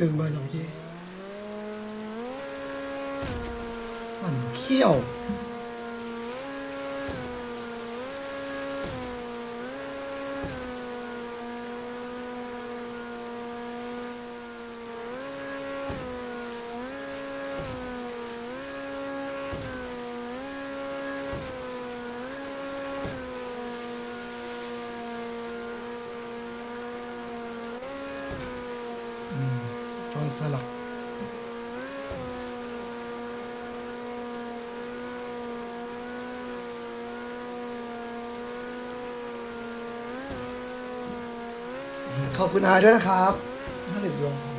ตึงๆไปสองทีมันเขี้ยว อืมจอยสลับ ขอบคุณอาด้วยนะครับน่าสิบดวงครับ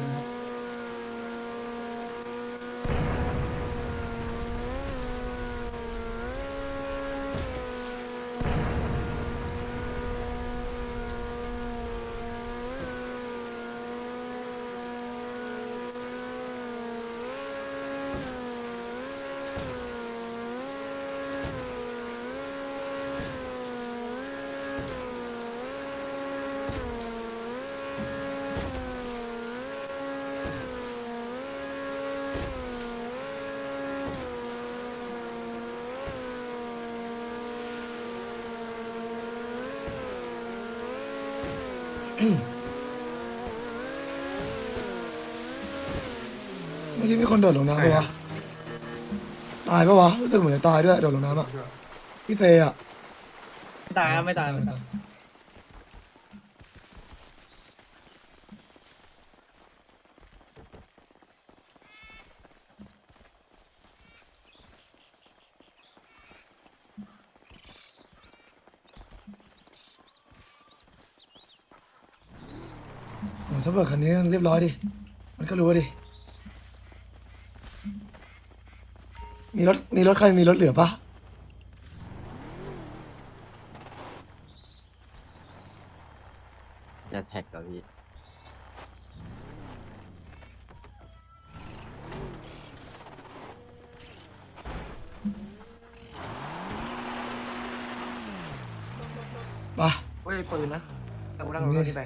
เมื่อกี้มีคนโดดลงน้ำปะวะ ตายปะวะ รู้สึกเหมือนจะตายด้วย โดดลงน้ำอะ พี่เซอะไม่ตายครับไม่ตายไม่ตาย ถ้าเบิกคันนี้เรียบร้อยดิ มันก็รู้ดิ มีรถ มีรถใครมีรถเหลือปะจะแท็กกับพี่ปะเฮ้ยปืนนะกูนั่งรถนี่ไป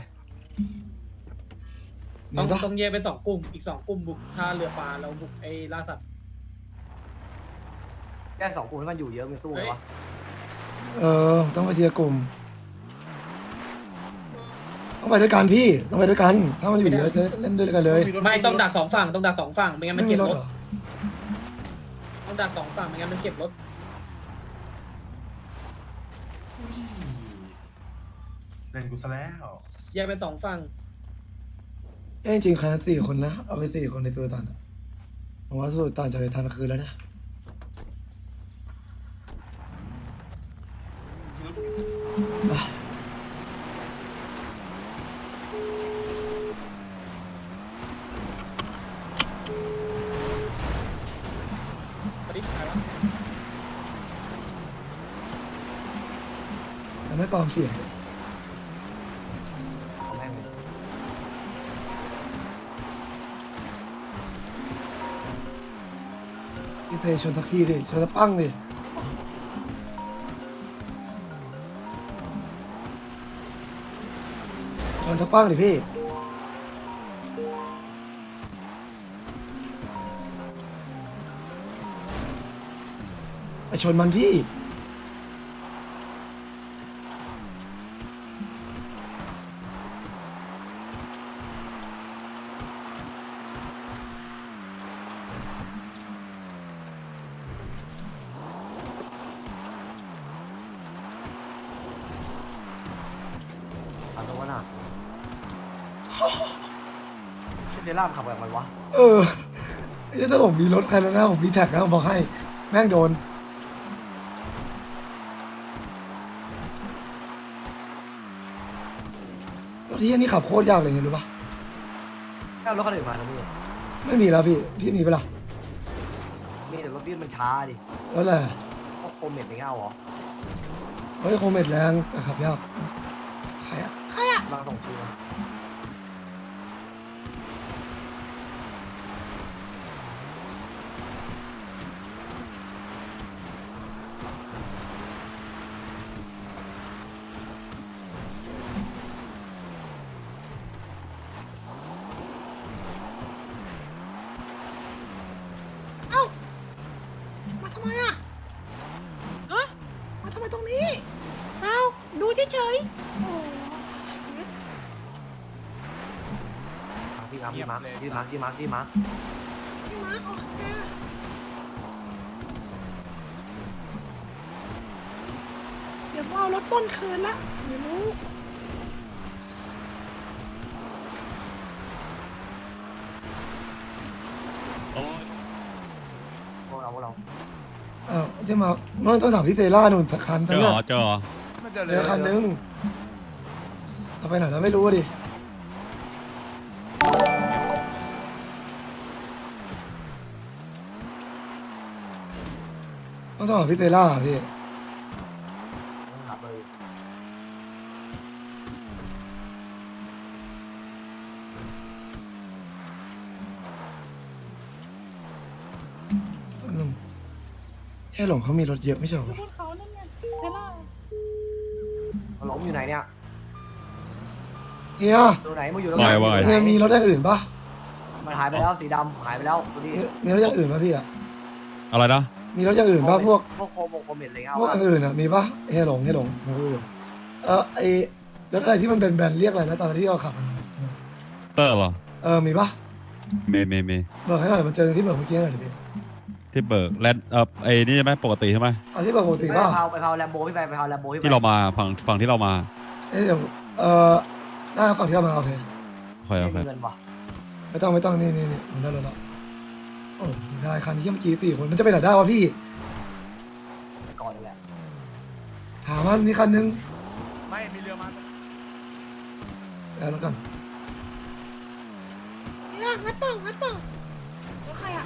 ต้อนี่งปะ ต้องแยกเป็นสองกลุ่ม อีกสองกลุ่มบุกท่าเรือปลาแล้วบุกไอ้ล่าสัตว์แค่สองกลุ่มที่มันอยู่เยอะมันสู้ไหมวะเออ ต้องไปเทียร์กลุ่ม ต้องไปด้วยกันพี่ ต้องไปด้วยกัน ถ้ามันอยู่เยอะจะเล่นด้วยกันเลยไม่ต้องดักสองฝั่งต้องดักสองฝั่งไม่งั้นมัไม่นมีเก็บรถรถเหรอต้องดักสองฝั่งไม่งั้นมันเก็บรถเล่นกูซะแล้วแยกเป็นสองฝั่ง เอ้ยจริงๆคันละสี่คนนะเอาไปสี่คนในตัวตันอะผมว่าสุดตันจะไปทันคืนแล้วนะตอนนี้ใครวะแต่ไม่ปลอมเสียงเลย พี่เซชนแท็กซี่ดิชนปั้งดิชนทักปั้งดิพี่ไปชนมันพี่ เจล่ามขับแบบไหนวะเออไอ้ถ้าผมมีรถใครแล้วนะผมมีแท็กนะผมบอกให้ แม่งโดน รถที่อันนี้ขับโคตรยากเลยไงรู้ปะแค่รถคันอื่นมาแล้วพี่ไม่มีแล้วพี่ พี่มีปะล่ะมีแต่รถพี่มันช้าดิรถอะไรพวกโคมเม็ดไม่เอาเหรอเฮ้ยโคเมดแรงแต่ขับยาก ใครอะบางส่งชื่อมา เอาดูเฉยๆโอ้ พี่มาร์คพี่มาร์คพี่มาร์คพี่มาร์คพี่มาร์คพี่มาร์คโอเคเดี๋ยวเอารถปล้นคืนละเดี๋ยวรู้พวกเราพวกเราอ้าวใช่มาเมื่อต้องถามพี่เตล่าหนุนสักคันเจอเหรอเจอเหรอเจอคันนึงเอาไปไหนแล้วไม่รู้อะดิ ต้องถามพี่เตล่าอะพี่ ขับเลยอืมแค่หลงเขามีรถเยอะไม่ใช่เหรอวะบนเขานั่นไงเทล่ามันหลงอยู่ไหนเนี่ยเฮียตัวไหนมึงอยู่ตรงว่าไหไงนว่าไงเฮียมีรถอย่างอื่นปะมันหายไปแล้วสีดำหายไปแล้วตัวนี้มีมีรถอย่างอื่นปะพี่อะอะไรนะ มีรถอย่างอื่นปะพวกพวกโคมงโคมเมนอะไรเงี้ยพวกอย่างอื่นอะมีปะเฮียหลงเฮียหลงผมพูดอยู่เออไอรถอะไรที่มันเป็นแบรนด์เรียกอะไรนะตอนที่เราขับมันเตอร์เหรอเออมีปะเมย์เมย์เมย์เบิกให้หน่อยมันเจอที่เบิกเมื่อกี้หน่อยดิพี่ที่เบิกแลนด์เออไอ้นี่ใช่ไหมปกติใช่ไหมเอาที่เบิกปกติไปป่ะเผาไปเผาแลมโบพี่ไปไปเผาแลมโบพี่ไปที่เรามาฝั่งฝั่งที่เรามาเอ้ยเดี๋ยวเออได้ครับฝั่งที่เรามาโอเคโอเคโอเคไม่มีเงินว่ะไม่ต้องไม่ต้องนี่นี่นี่ผมได้รถแล้ว โอ้ได้คันนี้เมื่อกี้สี่คนมันจะไปไหนได้วะพี่ไปก่อนนี่แหละหามันมีคันนึงไม่มีเรือมาแล้วแล้วกันเนี่ยงัดเปล่างัดเปล่าแล้วใครอะ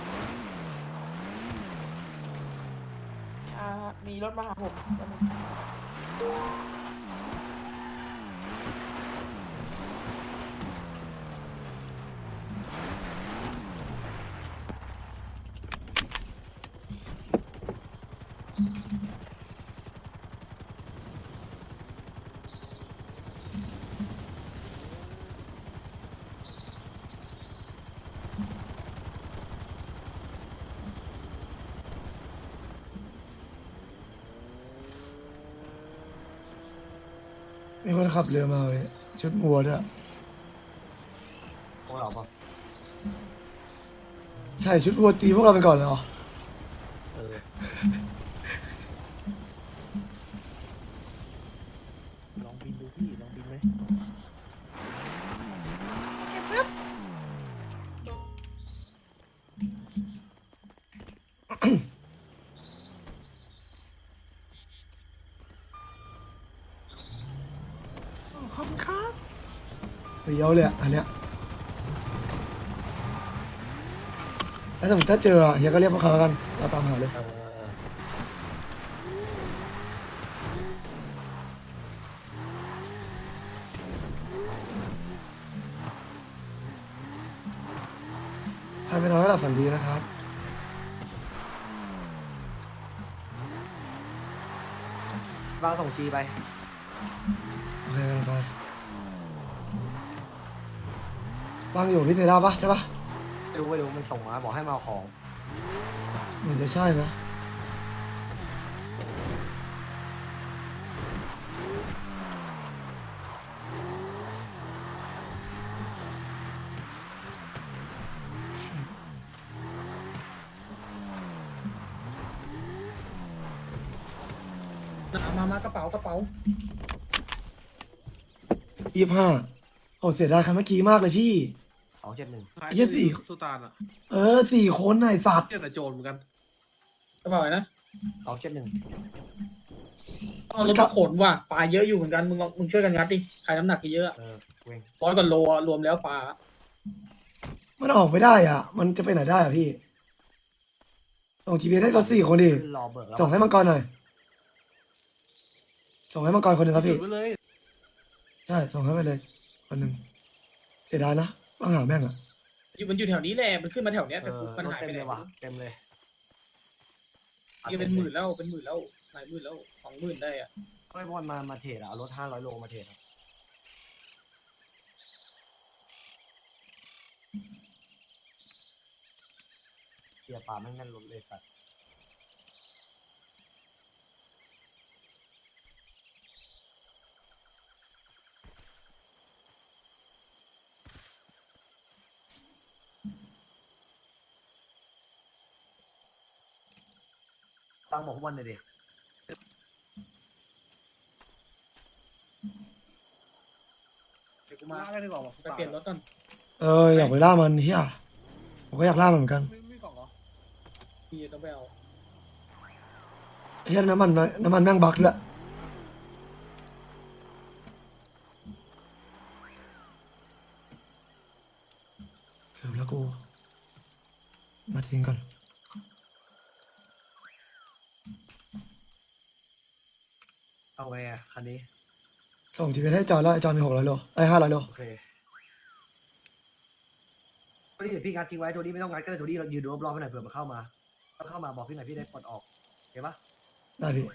อ่ามีรถมาหาผม มีคนขับเรือมาเลยชุดวัวด้วยพวกเราปะใช่ชุดวัวตีพวกเราไปก่อนเลยเหรอเอ เดียวเลยอันเนี้ยแล้วสมมติถ้าเจอเฮียก็เรียกพวกเขาแล้วกันเราตามหาเลยเออเออใครไปนอนแล้วหลับฝันดีนะครับวางส่งจีไป วางอยู่พี่เทราปะใช่ปะไม่รู้ไม่รู้มันส่งมาบอกให้มาเอาของเหมือนจะใช่นะมามากระเป๋ากระเป๋ายี่ห้าโอ้เสียดายคันเมื่อกี้มากเลยพี่ สองเจ็ดหนึ่งเหี้ยสิสุตานอะเออสี่คนน่ะไอ้สัตว์เที่ยแต่โจรเหมือนกันกระเป๋าอะไรนะสองเจ็ดหนึ่งเอารถมาขนว่ะปลาเยอะอยู่เหมือนกันมึงลองมึงช่วยกันงัดดิใครน้ำหนักเยอะอะเออเว้งร้อยกว่าโลอะรวมแล้วปลามันออกไม่ได้อะ มันจะไปไหนได้อะพี่ส่งจีพีให้รถสี่คนดิขึ้นรอเบิกแล้วส่งให้มังกรหน่อยส่งให้มังกรคนหนึ่งครับพี่ไปเลยใช่ส่งให้ไปเลยคนหนึ่งเสียดายนะ ต้องหาแม่งอะอยู่มันอยู่แถวนี้แหละมันขึ้นมาแถวเนี้ยเอแต่อมันรถหายเต็มไปไหนเลยว่ะเต็มเลยนี่เป็นหมื่นแล้วเป็นหมื่นแล้วหลายหมื่นแล้วสองหมื่นได้อะไม่พอนมามาเทรดอะเอารถห้าร้อยโลมาเทรดอะเกียร์ป่าแม่งแน่นรถเลยสัตว์ ฟังบอกพวกมันหน่อยดิมาได้ดีกว่าไปเปลี่ยนรถก่อนเอออยากไปล่ามันเฮียผมก็อยากล่ามันเหมือนกันพี่ต้องไปเอาเฮียน้ำมันน้ำมันแม่งบักด้วยเกือบแล้วกูมาทิ้งก่อน เอาไงอะคันนี้ ส่งจีพีให้จอนแล้วไอ้จอนมีหกร้อยโลไอ้ห้าร้อยโลโอเคโทนี่เดี๋ยวพี่งัดทิ้งไว้โทนี่ไม่ต้องงัดก็ได้โทนี่เรายืนดูรอบๆให้หน่อยเผื่อมันเข้ามาถ้าเข้ามาบอกพี่หน่อยพี่ได้ปลดออกเห็นปะได้พี่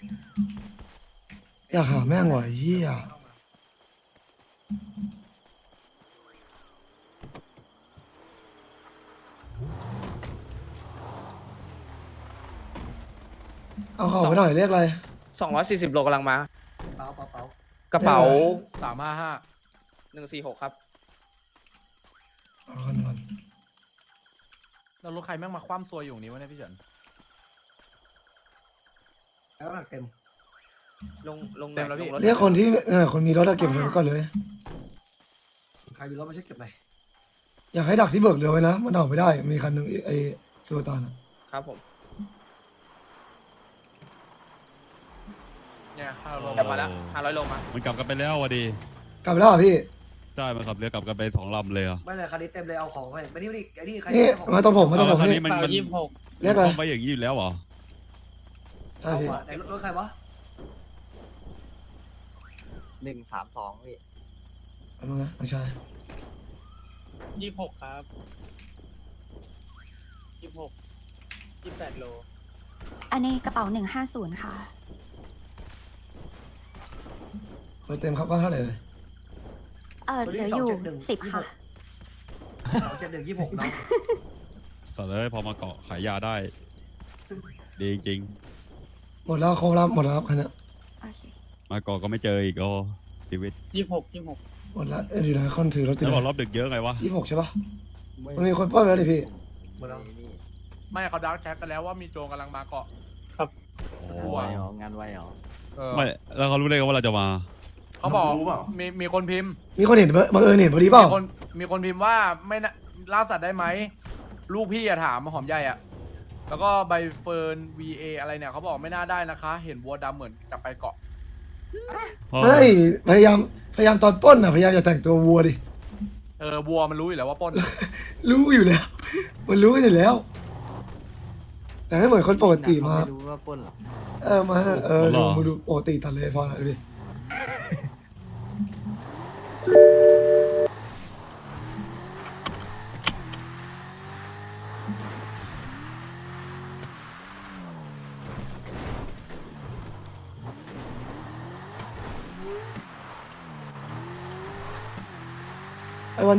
อยากหาแม่งว่ะไอ้เฮียเข้ามาเอาเข้าไปหน่อยเรียกอะไรสองร้อยสี่สิบโลกำลังมา เป๋าเป๋าเป๋ากระเป๋าสามห้าห้าหนึ่งสี่หกครับเอาเข้าไปก่อนแล้วรถใครแม่งมาคว่ำตัวอยู่อย่างนี้วะเนี่ยพี่เฉินแล้วน้ำหนักเต็ม ลงลงเต็มแล้วพี่งรถเรียกคนที่เออคนมีรถอะเก็บเงินไว้ก่อนเลย ใครมีรถมาช่วยเก็บหน่อยอยากให้ดักที่เบิกเรือไว้นะ มันออกไม่ได้ มีคันหนึ่งไอ้ไอ้สุลต่านอะครับผม เนี่ยห้าโลกลับมาแล้วห้าร้อยโลมามันกลับกันไปแล้ววะดีกลับไปแล้วเหรอพี่ ใช่มันขับเรือกลับกันไปสองลำเลยเหรอไม่เลยคันนี้เต็มเลยเอาของไปไปนี่ไปนี่ไอ้นี่ใครนี่เอาของมาตรงผมมาตรงผมคันนี่นี้มันเปล่ามันยี่สิบหกเรียกอะไรต้องไปอย่างนี้อยู่แล้วเหรอใช่เอาพี่อะไหนรถรถใครวะหนึ่งสามสองพี่เอามานะไม่ใช่ยี่สิบหกครับยี่สิบหกยี่สิบแปดโล อันนี้กระเป๋าหนึ่งห้าศูนย์ค่ะ รถเต็มครับว่าเท่าไหร่เลยเออเหลืออยู่สิบค่ะสองเจ็ดหนึ่งยี่สิบหกน้องสัตว์เลยพอมาเกาะขายยาได้ ดีจริง หมดแล้วครบแล้วหมดแล้วครับคันเนี้ยโอเคมาเกาะก็ไม่เจออีกโอ้ชีวิตยี่สิบหกยี่สิบหกหมดแล้วเอ้ยอยู่ไหนคนถือรถติดแล้วบอกรอบดึกเยอะไงวะยี่สิบหกใช่ปะมันมีคนปล้นไปแล้วดิพี่หมดแล้วไม่เขาดักแช็กกันแล้วว่ามีโจรกำลังมาเกาะ โอ้ไวเหรองานไวเหรอเออไม่แล้วเขารู้ได้ไงว่าเราจะมา เขาบอกรู้เปล่า มีมีคนพิมพ์มีคนเห็นบังเอิญเห็นพอดีเปล่ามีคนมีคนพิมพ์ว่าไม่นะล่าสัตว์ได้ไหมลูกพี่อะถามมาหอมใหญ่อะแล้วก็ใบเฟิร์น VA อะไรเนี่ยเขาบอกไม่น่าได้นะคะ เห็นวัวดำเหมือนจะไปเกาะ เฮ้ยพยายามพยายามตอนปล้นอะพยายามอย่าแต่งตัววัวดิเออวัวมันรู้อยู่แล้วว่าปล้น รู้อยู่แล้ว มันรู้อยู่แล้ว แต่ให้เหมือนคนปกติมาไม่รู้ว่าปล้นเหรอ เออมาเออดูมาดูปกติตัดเลยพอละดูดิ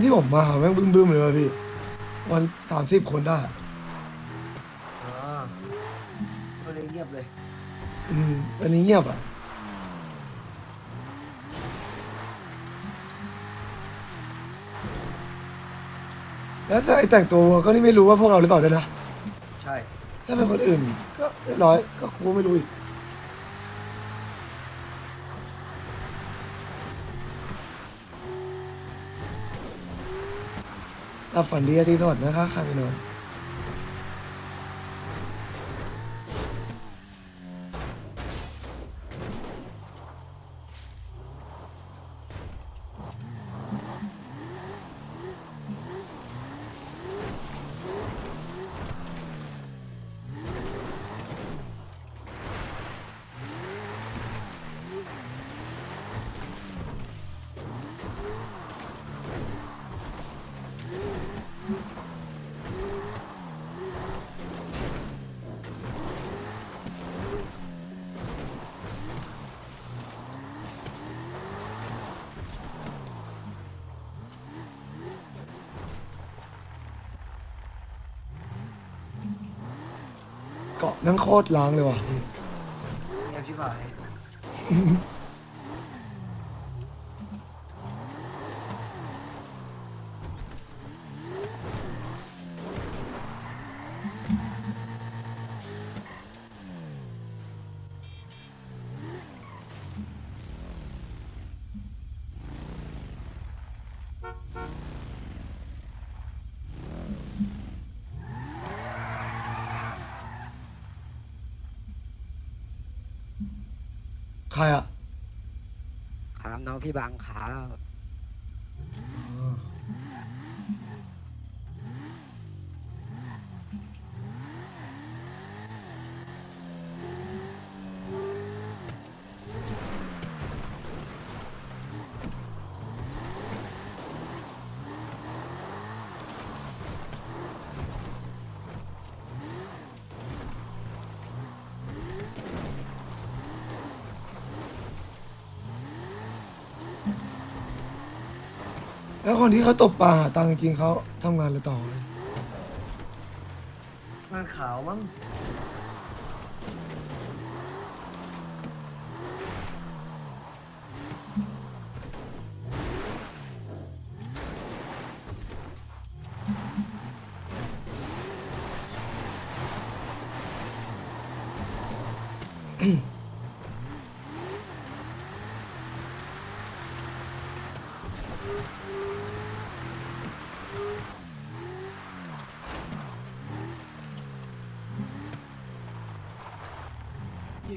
ที่ผมมาแม่งบึ้มบึ้มๆเลยว่ะพี่ วันสามสิบคนได้อะอ่าตัวนี้เงียบเลย อืม อันนี้เงียบอะ แล้วแต่ไอ้แต่งตัวก็นี่ไม่รู้ว่าพวกเราหรือเปล่าด้วยนะ ใช่ ถ้าเป็นคนอื่น ก็เรียบร้อยก็กูไม่รู้อีก หลับฝันดีอาทิตย์สวัสดิ์นะคะใครไปน นั่งโคตรล้างเลยว่ะพี่เงียบชิบหาย ใครอะครับน้องพี่บางครับ คนที่เขาตกปลาหาตังค์จริงๆเขาทำงานอะไรต่อ งานขาวมั้ง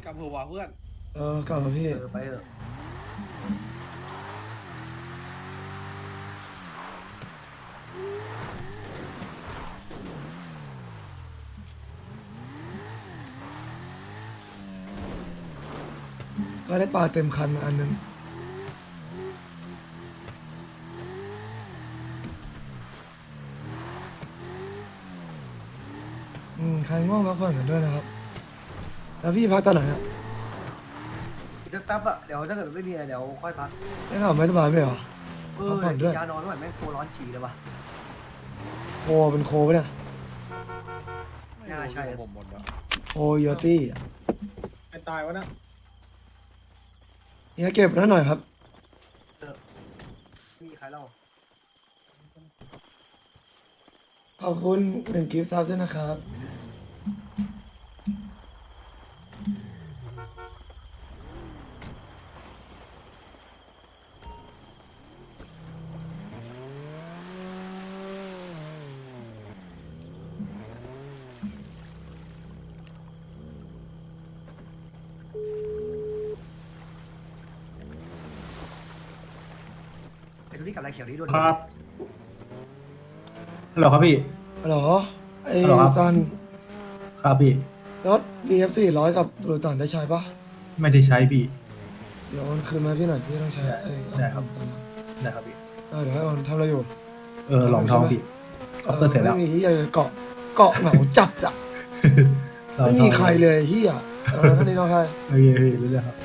พี่กับหัวเพื่อน เออกลับมาพี่ เออไปเถอะก็ได้ปลาเต็มคันมาอันหนึงอืมใครง่วงพักผ่อนกันด้วยนะครับ แล้วพี่พักตอนไหนเนี่ยอีกสักแป๊บอะเดี๋ยวถ้าเกิดไม่มีอะไรเดี๋ยวค่อยพักได้ข่าวไม่สบายไหมเหรอ เออพักผ่อนด้วย ยานอนด้วยแม่งตัวร้อนฉี่เลยว่ะ โคเป็นโคปะเนี่ยน่าใช่ ผมหมดแล้วโคโยตี้อะไอ้ตายวะนะเนี่ยเก็บนั่นหน่อยครับมีใครเล่าขอบคุณหนึ่งกิฟต์ซับด้วยนะครับุนี่กับอะไรเขียวนี้ด้วยครับฮัลโหลครับพี่ ฮัลโหลไอ้ฮัลโหลครับ ซันครับพี่ รถ BF สี่ร้อยกับโรตันได้ใช้ปะไม่ได้ใช้พี่ เดี๋ยวโอนคืนมาให้พี่หน่อยพี่ต้องใช้เอ้ยได้ครับตอนนั้นได้ครับพี่ เออเดี๋ยวให้โอนทำอะไรอยู่เออลองท้องพี่เออเปิดเสร็จแล้ว ไม่มีเฮียเลยเกาะเกาะเหงาจัดอะลองไม่ทองมีใครเลยเฮียเออแค่นี้เนาะใครโอเคพี่รู้เรื่องครับ